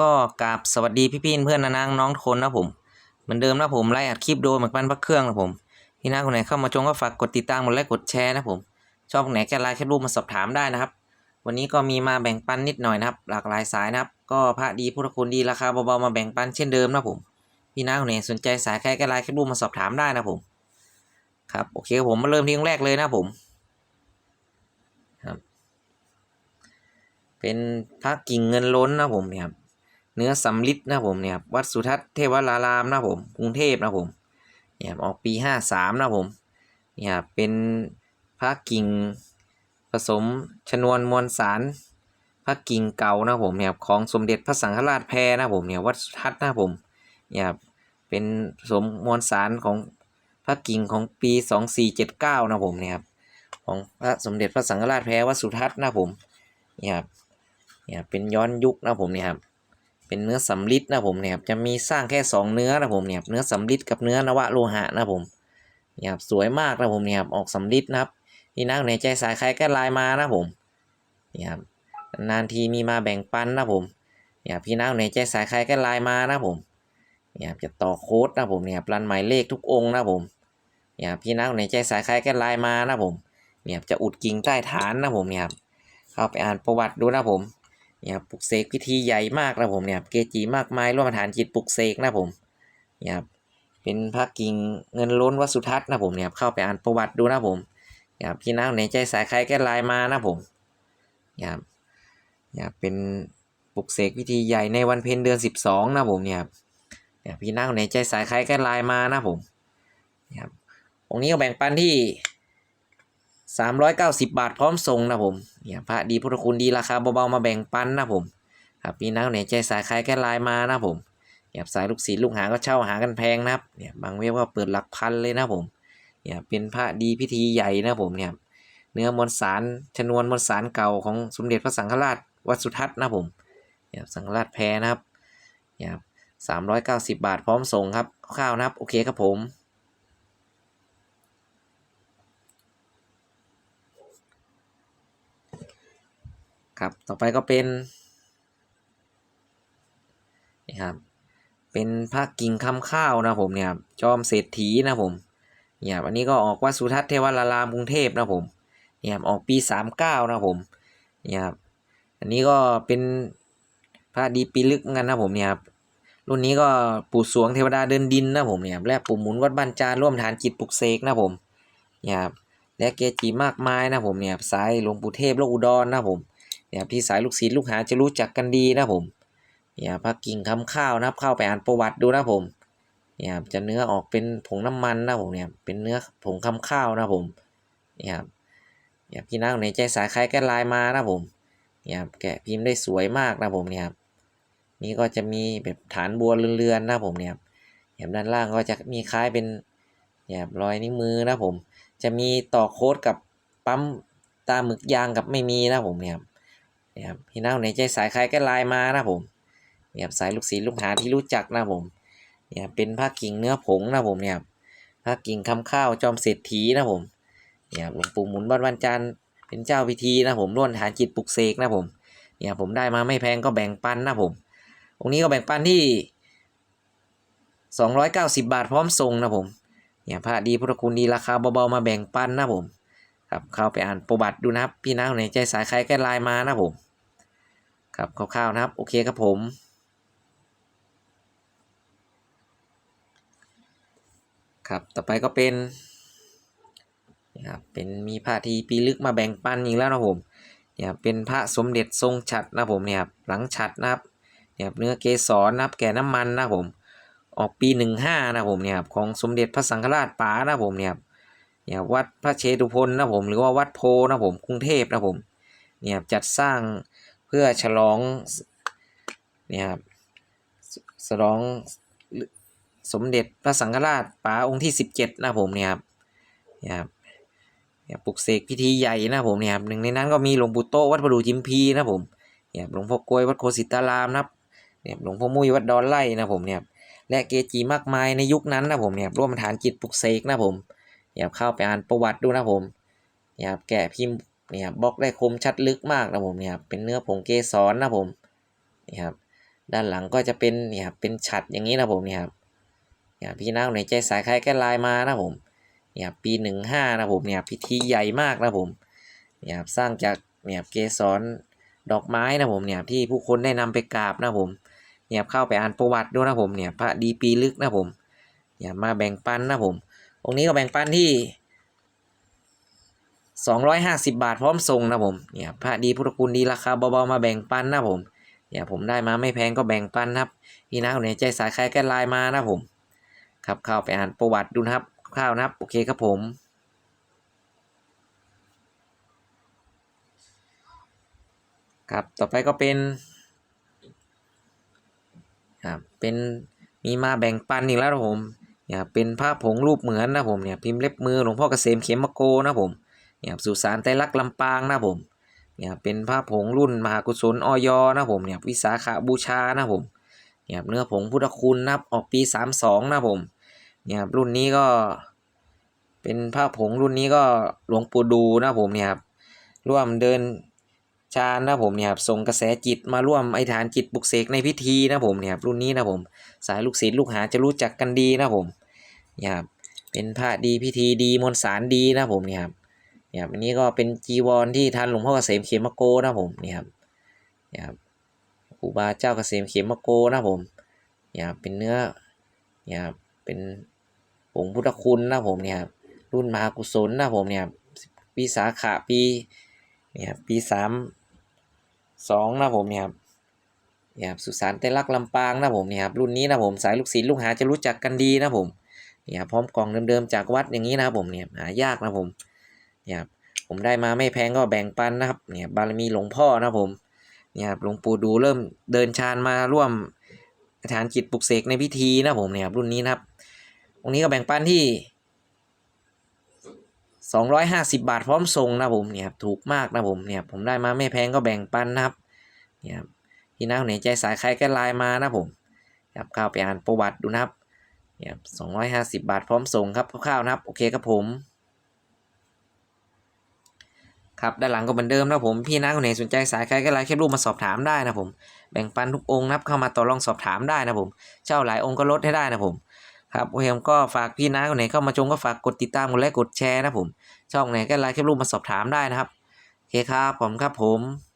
ก็กราบสวัสดีพี่พี่เพื่อนนางน้องทุกคนนะผมเหมือนเดิมนะผมไล่อัดคลิปโดยเหมือนปั้นพักเครื่องนะผมพี่น้าคนไหนเข้ามาชมก็ฝากกดติดตามกดไลค์กดแชร์นะผมชอบไหนแกไลน์แคปรูปมาสอบถามได้นะครับ วันนี้ก็มีมาแบ่งปันนิดหน่อยนะครับ หลากหลายสายนะครับ ก็พระดีพุทธคุณดีราคาเบาๆมาแบ่งปันเช่นเดิมนะผมพี่น้าคนไหนสนใจสายแค่แกไลน์แคปรูปมาสอบถามได้นะผมครับโอเคผมมาเริ่มที่แรกเลยนะผมครับเป็นพระกิ่งเงินล้นนะผมเนี่ยครับ เนื้อสำลิดนะผมเนี่ยวัดสุทัศน์เทวรารามนะผมกรุงเทพนะผมเนี่ยออกปีห้าสามนะผมเนี่ยเป็นพระกิ่งผสมชนวนมวลสารพระกิ่งเก่านะผมเนี่ยของสมเด็จพระสังฆราชแพรนะผมเนี่ยวัดสุทัศน์นะผมเนี่ยเป็นผสมมวลสารของพระกิ่งของปีสองสี่เจ็ดเก้านะผมเนี่ยครับของพระสมเด็จพระสังฆราชแพรวัดสุทัศน์นะผมเนี่ยครับเนี่ยเป็นย้อนยุคนะผมเนี่ยครับ เป็นเนื้อสำลิดนะผมเนี่ยครับจะมีสร้างแค่สองเนื้อนะผมเนี่ยเนื้อสำลิดกับเนื้อนวะโลหะนะผมเนี่ยครับสวยมากนะผมเนี่ยครับออกสำลิดนะครับที่นักในใจสายใครก็ลน์มานะผมเนี่ยครับนานทีมีมาแบ่งปันนะผมเนี่ยพี่นักในใจสายใครก็ลน์มานะผมเนี่ยครับจะต่อโค้ดนะผมเนี่ยรันหมายเลขทุกองค์นะผมเนี่ยพี่นักในใจสายใครก็ลน์มานะผมเนี่ยจะอุดกิ่งใต้ฐานนะผมเนี่ยครับเข้าไปอ่านประวัติดูนะผม เนี่ยครับปลุกเสกพิธีใหญ่มากนะผมเนี่ยเกจิมากมายร่วมฐานจิตปลุกเสกนะผมเนี่ยครับเป็นพระกิ่งเงินล้นวัสุทัศน์นะผมเนี่ยเข้าไปอ่านประวัติดูนะผมเนี่ยพี่น้าในใจสายใครแก้ไลน์มานะผมเนี่ยเนี่ยเป็นปลุกเสกพิธีใหญ่ในวันเพ็ญเดือนสิบสองนะผมเนี่ยเนี่ยพี่น้าในใจสายใครแก้ไลน์มานะผมเนี่ยองค์นี้ก็แบ่งปันที่ สามร้อยเก้าสิบบาทพร้อมส่งนะผมเนี่ยพระดีพุทธคุณดีราคาเบาๆมาแบ่งปันนะผมครับพี่นักเนี่ยใจสายใครแค่ไลน์มานะผมเนี่ยสายลูกศิษย์ลูกหาก็เช่าหากันแพงนะครับเนี่ยบางเว็บก็เปิดหลักพันเลยนะผมเนี่ยเป็นพระดีพิธีใหญ่นะผมเนี่ยเนื้อมวลสารชนวนมวลสารเก่าของสมเด็จพระสังฆราชวัดสุทัศน์นะผมเนี่ยสังฆราชแพรนะครับเนี่ยสามร้อยเก้าสิบบาทพร้อมส่งครับคร่าวนะครับ โอเคครับผม ครับ ต่อไปก็เป็นนี่ครับ เป็นพระกิ่งคำข้าวนะผมเนี่ยครับจอมเศรษฐีนะผมเนี่ยครับอันนี้ก็ออกวัดสุทัศน์เทวรารามกรุงเทพนะผมเนี่ยครับออกปีสามเก้านะผมเนี่ยครับอันนี้ก็เป็นพระดีปีลึกเหมือนกันนะผมเนี่ยครับรุ่นนี้ก็ปู่สวงเทวดาเดินดินนะผมเนี่ยครับและปู่หมุนวัดบ้านจานร่วมฐานจิตปลุกเสกนะผมเนี่ยครับและเกจิมากมายนะผมเนี่ยสายหลวงปู่เทพโลกอุดรนะผม เนี่ยพี่สายลูกศิษย์ลูกหาจะรู้จักกันดีนะผมเนี่ยพระกิ่งคำข้าวนะครับเข้าไปอ่านประวัติดูนะผมเนี่ยจะเนื้อออกเป็นผงน้ำมันนะผมเนี่ยเป็นเนื้อผงคำข้าวนะผมเนี่ยเนี่ยพี่นักในใจสายใครแก้ลายมานะผมเนี่ยแกะพิมพ์ได้สวยมากนะผมเนี่ยนี่ก็จะมีแบบฐานบัวเรือนๆนะผมเนี่ยเนี่ยด้านล่างก็จะมีคล้ายเป็นเนี่ยรอยนิ้วมือนะผม จะมีต่อโค้ดกับปั๊มตาหมึกยางกับไม่มีนะผมเนี่ย นะครับพี่น้าในใจสายใครก็ไลน์มานะผมเนี่ยสายลูกศิษย์ลูกหาที่รู้จักนะผมเนี่ยเป็นผ้ากิ่งเนื้อผงนะผมเนี่ยผ้ากิ่งคำข้าวจอมเศรษฐีนะผมเนี่ยหลวงปู่หมุนบ้านวันจันทร์เป็นเจ้าพิธีนะผมร่วนฐานจิตปลุกเสกนะผมเนี่ยผมได้มาไม่แพงก็แบ่งปันนะผมองค์นี้ก็แบ่งปันที่สองร้อยเก้าสิบบาทพร้อมส่งนะผมเนี่ยพระดีพุทธคุณดีราคาเบาๆมาแบ่งปันนะผมครับเข้าไปอ่านประวัติดูนะครับพี่น้าคนไหนใจสายใครก็ไลน์มานะผม ครับคร่าวๆนะครับ โอเคครับผม ครับต่อไปก็เป็นนะครับเป็นมีพระทีปีลึกมาแบ่งปันอีกแล้วนะผมเนี่ยเป็นพระสมเด็จทรงฉัดนะผมเนี่ยครับหลังฉัดนะครับเนี่ยเนื้อเกสรนะครับแก่น้ำมันนะผมออกปีหนึ่งห้านะผมเนี่ยครับของสมเด็จพระสังฆราชป๋านะผมเนี่ยครับเนี่ยวัดพระเชตุพนนะผมหรือว่าวัดโพนะผมกรุงเทพนะผมเนี่ยจัดสร้าง เพื่อฉลองเนี่ยครับฉลองสมเด็จพระสังฆราชป๋าองค์ที่สิบเจ็ดนะผมเนี่ยครับเนี่ยครับปลุกเสกพิธีใหญ่นะผมเนี่ยครับหนึ่งในนั้นก็มีหลวงปู่โตวัดประดูจิมพีนะผมเนี่ยหลวงพ่อกล้วยวัดโคสิตารามนะครับเนี่ยหลวงพ่อมุ้ยวัดดอนไล่นะผมเนี่ยและเกจิมากมายในยุคนั้นนะผมเนี่ยร่วมฐานจิตปลุกเสกนะผมเนี่ยเข้าไปอ่านประวัติดูนะผมเนี่ยแกะพิมพ์ เนี่ยบล็อกได้คมชัดลึกมากนะผมเนี่ยเป็นเนื้อผงเกสรนะผมนี่ครับด้านหลังก็จะเป็นเนี่ยครับเป็นฉัดอย่างนี้นะผมเนี่ยครับเนี่ยพี่น้าคนไหนใจสายใครแก้ลายมานะผมเนี่ยปีหนึ่งห้านะผมเนี่ยพิธีใหญ่มากนะผมเนี่ยครับสร้างจากเนี่ยเกสรดอกไม้นะผมเนี่ยที่ผู้คนได้นำไปกราบนะผมเนี่ยเข้าไปอ่านประวัติด้วยนะผมเนี่ยพระดีปีลึกนะผมเนี่ยมาแบ่งปันนะผมองค์นี้ก็แบ่งปันที่ สองร้อยห้าสิบาทพร้อมส่งนะผมเนี่ยพระดีพุทธคุณดีราคาเบาๆมาแบ่งปันนะผมเนี่ยผมได้มาไม่แพงก็แบ่งปันครับพี่นะคนไหนใจสายใครแก้ไลน์มานะผมครับเข้าไปอ่านประวัติดูนะครับคร่าวนะครับ โอเคครับผมครับต่อไปก็เป็นครับเป็นมีมาแบ่งปันอีกแล้วนะผมเนี่ยเป็นพระผงรูปเหมือนนะผมเนี่ยพิมพ์เล็บมือหลวงพ่อเกษมเขมโกนะผม เนี่ยสุสานไตรลักษ์ลำปางนะผมเนี่ยเป็นพระผงรุ่นมหากุศลออยนะผมเนี่ยวิสาขาบูชานะผมเนี่ยเนื้อผงพุทธคุณนะครับออกปีสามสองนะผมเนี่ยรุ่นนี้ก็ เป็นพระผงรุ่นนี้ก็หลวงปู่ดูนะผมเนี่ยครับร่วมเดินชาญนะผมเนี่ยครับส่งกระแสจิตมาร่วมไอฐานจิตปลุกเสกในพิธีนะผมเนี่ยครับรุ่นนี้นะผม สายลูกศิษย์ลูกหาจะรู้จักกันดีนะผมเนี่ยครับเป็นพระดีพิธีดีมนสารดีนะผมเนี่ยครับ นี่ยครับอันนี้ก็เป็นจีวรที่ท่านหลวงพ่อเกษมเขมโกนะผมเนี่ยครับเนี่ยครับครูบาเจ้าเกษมเขมโกนะผมเนี่ยครับเป็นเนื้อเนี่ยครับเป็นผงพุทธคุณนะผมเนี่ยครับรุ่นมหากุศลนะผมเนี่ยครับปีสาขะปีเนี่ยครับปีสามสองนะผมเนี่ยครับเนี่ยครับสุสานเตลักลำปางนะผมเนี่ยครับรุ่นนี้นะผมสายลูกศิษย์ลูกหาจะรู้จักกันดีนะผมเนี่ยครับพร้อมกล่องเดิมๆจากวัดอย่างนี้นะผมเนี่ยหายากนะผม เนี่ยครับผมได้มาไม่แพงก็แบ่งปันนะครับเนี่ยบารมีหลวงพ่อนะผมเนี่ยครับหลวงปู่ดูเริ่มเดินชานมาร่วมฐานจิตปลุกเสกในพิธีนะผมเนี่ยครับรุ่นนี้นะครับตรงนี้ก็แบ่งปันที่สองร้อยห้าสิบบาทพร้อมส่งนะผมเนี่ยครับถูกมากนะผมเนี่ยผมได้มาไม่แพงก็แบ่งปันนะครับเนี่ยครับพี่น้าคนไหนใจสายใครก็ไลน์มานะผมครับเข้าไปอ่านประวัติดูนะครับเนี่ยสองร้อยห้าสิบบาทพร้อมส่งครับคร่าวๆนะครับ โอเคครับผม ครับด้านหลังก็เหมือนเดิมนะผมพี่นะคนไหนสนใจสายใครก็ไลน์แคปรูปมาสอบถามได้นะผมแบ่งปันทุกองค์นะครับเข้ามาต่อรองสอบถามได้นะผมเช่าหลายองค์ก็ลดให้ได้นะผมครับโอเคผมก็ฝากพี่นะคนไหนเข้ามาชมก็ฝากกดติดตามกดไลค์กดแชร์นะผมช่องไหนก็ไลน์แคปรูปมาสอบถามได้นะครับโอเคครับผมครับผม